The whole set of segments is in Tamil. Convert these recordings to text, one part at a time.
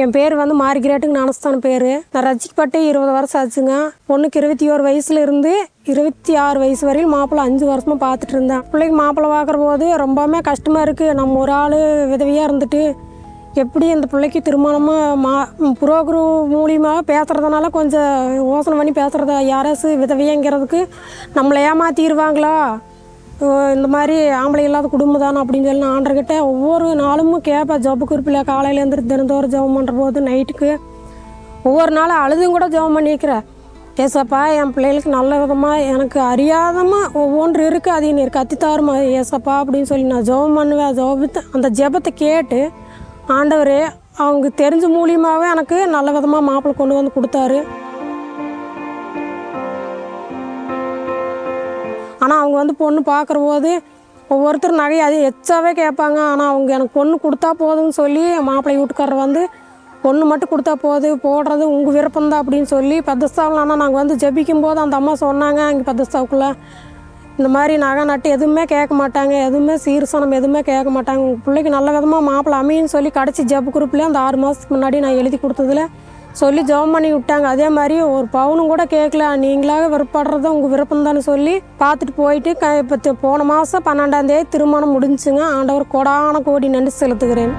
என் பேர் வந்து மார்கிரேட்டுங்க நானஸ்தான் பேர். நான் ரசிக்கப்பட்டு இருபது வருஷம் ஆச்சுங்க. பொண்ணுக்கு இருபத்தி ஒரு வயசுல இருந்து இருபத்தி ஆறு வயசு வரையும் மாப்பிள்ளை அஞ்சு வருஷமாக பார்த்துட்டு இருந்தேன். பிள்ளைக்கு மாப்பிள்ளை பார்க்குற போது ரொம்பவுமே கஷ்டமாக இருக்குது நம்ம ஒரு ஆள் விதவியாக இருந்துட்டு எப்படி இந்த பிள்ளைக்கு திருமணமாக மா புரோக்கர் மூலியமாக பேசுகிறதுனால கொஞ்சம் யோசனை பண்ணி பேசுகிறத யாராச்சும் விதவியங்கிறதுக்கு நம்மளை ஏமாற்றிடுவாங்களா இந்த மாதிரி ஆம்பளை இல்லாத குடும்பம் தானே அப்படின்னு சொல்லி நான் ஆண்டர்கிட்ட ஒவ்வொரு நாளும் கேட்பேன். ஜப்பு குறிப்பில் காலையில் எழுந்திரிச்சு தினந்தோறும் ஜெபம் பண்ணுற போது நைட்டுக்கு. ஒவ்வொரு நாளும் அழுதும் கூட ஜெபம் பண்ணிக்கிறேன் ஏசப்பா என் பிள்ளைகளுக்கு நல்ல விதமாக எனக்கு அறியாதமாக ஒவ்வொன்று இருக்குது அது நீர் கத்தித்தாருமா ஏசப்பா அப்படின்னு சொல்லி நான் ஜெபம் பண்ணுவேன். ஜெபத்தை அந்த ஜெபத்தை கேட்டு ஆண்டவர் அவங்க தெரிஞ்ச மூலியமாகவே எனக்கு நல்ல விதமாக மாப்பிள்ளை கொண்டு வந்து கொடுத்தாரு. ஆனால் அவங்க வந்து பொண்ணு பார்க்குற போது ஒவ்வொருத்தர் நகையை அது எச்சாவே கேட்பாங்க. ஆனால் அவங்க எனக்கு பொண்ணு கொடுத்தா போதும்னு சொல்லி மாப்பிள்ளை வீட்டுக்காரர் வந்து பொண்ணு மட்டும் கொடுத்தா போது போடுறது உங்கள் விருப்பம்தான் அப்படின்னு சொல்லி பெத்தஸ்தாவில் ஆனால் நாங்கள் வந்து ஜெபிக்கும் போது அந்த அம்மா சொன்னாங்க அங்கே பெத்தஸ்தாவுக்குள்ளே இந்த மாதிரி நகை நட்டு எதுவுமே கேட்க மாட்டாங்க எதுவுமே சீர்சனம் எதுவுமே கேட்க மாட்டாங்க. உங்கள் பிள்ளைக்கு நல்ல விதமாக மாப்பிள்ளை அமையின்னு சொல்லி கடைசி ஜப் குரூப்லேயே அந்த ஆறு மாதத்துக்கு முன்னாடி நான் எழுதி கொடுத்ததுல சொல்லி ஜெபம் பண்ணி விட்டாங்க. அதே மாதிரி ஒரு பவுனும் கூட கேட்கல நீங்களாக விருப்பப்படுறது உங்கள் விருப்பம் சொல்லி பார்த்துட்டு போயிட்டு க இப்போ போன மாதம் பன்னெண்டாம் தேதி திருமணம் முடிஞ்சுங்க. ஆண்டவர் கொடான கோடி நன்றி செலுத்துகிறேன்.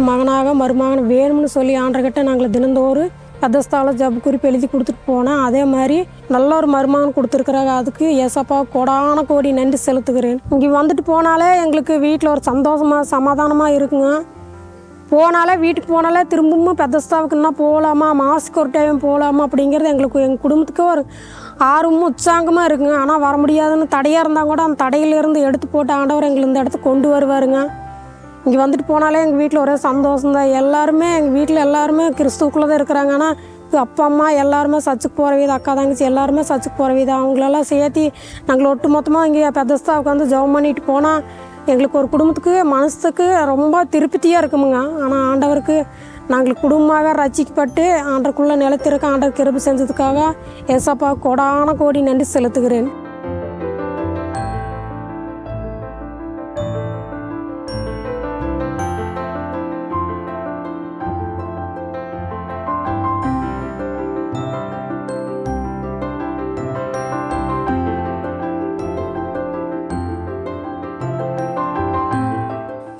மகனாக மருமகன் வேணும்னு சொல்லி ஆண்டர்கிட்ட நாங்கள் தினந்தோறும் கதஸ்தால ஜப் குறிப்பு எழுதி கொடுத்துட்டு போனேன் அதே மாதிரி நல்ல ஒரு மருமகன் கொடுத்துருக்குறாங்க அதுக்கு ஏசப்பா கொடான கோடி நன்றி செலுத்துகிறேன். இங்கே வந்துட்டு போனாலே எங்களுக்கு வீட்டில் ஒரு சந்தோஷமாக சமாதானமாக இருக்குங்க. போனாலே வீட்டுக்கு போனாலே திரும்பவும் பெத்தஸ்தாவுக்குன்னா போகலாமா மாசுக்கு ஒரு டைம் போகலாமா அப்படிங்கிறது எங்களுக்கு எங்கள் குடும்பத்துக்கு ஒரு ஆர்வமும் உற்சாகமாக இருக்குங்க. ஆனால் வர முடியாதுன்னு தடையாக இருந்தால் கூட அந்த தடையிலேருந்து எடுத்து போட்டு ஆண்டவர் எங்களை இந்த இடத்துக்கு கொண்டு வருவாருங்க. இங்கே வந்துட்டு போனாலே எங்கள் வீட்டில் ஒரே சந்தோஷம் தான் எல்லாருமே எங்கள் வீட்டில் எல்லாருமே கிறிஸ்துவுக்குள்ளே தான் இருக்கிறாங்க ஆனால் அப்பா அம்மா எல்லாருமே சர்ச்சுக்கு போகிற வீதம் அக்கா தங்கச்சி எல்லாருமே சர்ச்சுக்கு போகிற வீதம் அவங்களெல்லாம் சேர்த்தி நாங்கள் ஒட்டு மொத்தமாக இங்கே பெதஸ்தாவுக்கு வந்து ஜெபம் பண்ணிட்டு போனால் எங்களுக்கு ஒரு குடும்பத்துக்கு மனசுக்கு ரொம்ப திருப்தியாக இருக்குமுங்க. ஆனால் ஆண்டவருக்கு நாங்கள் குடும்பமாக ரசிக்கப்பட்டு ஆண்டருக்குள்ளே நிலத்திற்கு ஆண்டவர் கிருபி செஞ்சதுக்காக ஏசப்பா கோடான கோடி நன்றி செலுத்துகிறேன்.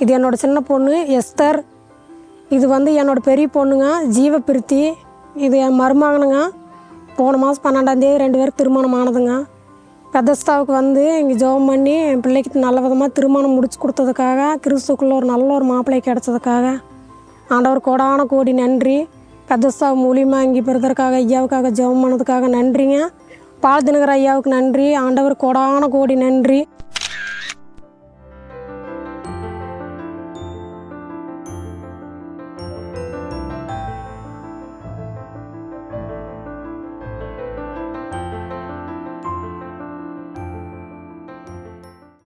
இது என்னோடய சின்ன பொண்ணு எஸ்தர். இது வந்து என்னோடய பெரிய பொண்ணுங்க ஜீவபிருத்தி இது என் மருமகனுங்க. போன மாதம் பன்னெண்டாந்தேதி ரெண்டு பேருக்கு திருமணம் ஆனதுங்க. பெதஸ்தாவுக்கு வந்து இங்கே ஜெபம் பண்ணி என் பிள்ளைக்கு நல்ல விதமாக திருமணம் முடிச்சு கொடுத்ததுக்காக கிறிஸ்துக்குள்ள ஒரு நல்ல ஒரு மாப்பிள்ளை கிடச்சதுக்காக. ஆண்டவர் கோடான கோடி நன்றி. பெதஸ்தாவு மூலியமாக இங்கே பிறந்ததுக்காக ஐயாவுக்காக ஜெபம் பண்ணதுக்காக நன்றிங்க. பால் தினகர் ஐயாவுக்கு நன்றி. ஆண்டவர் கோடான கோடி நன்றி.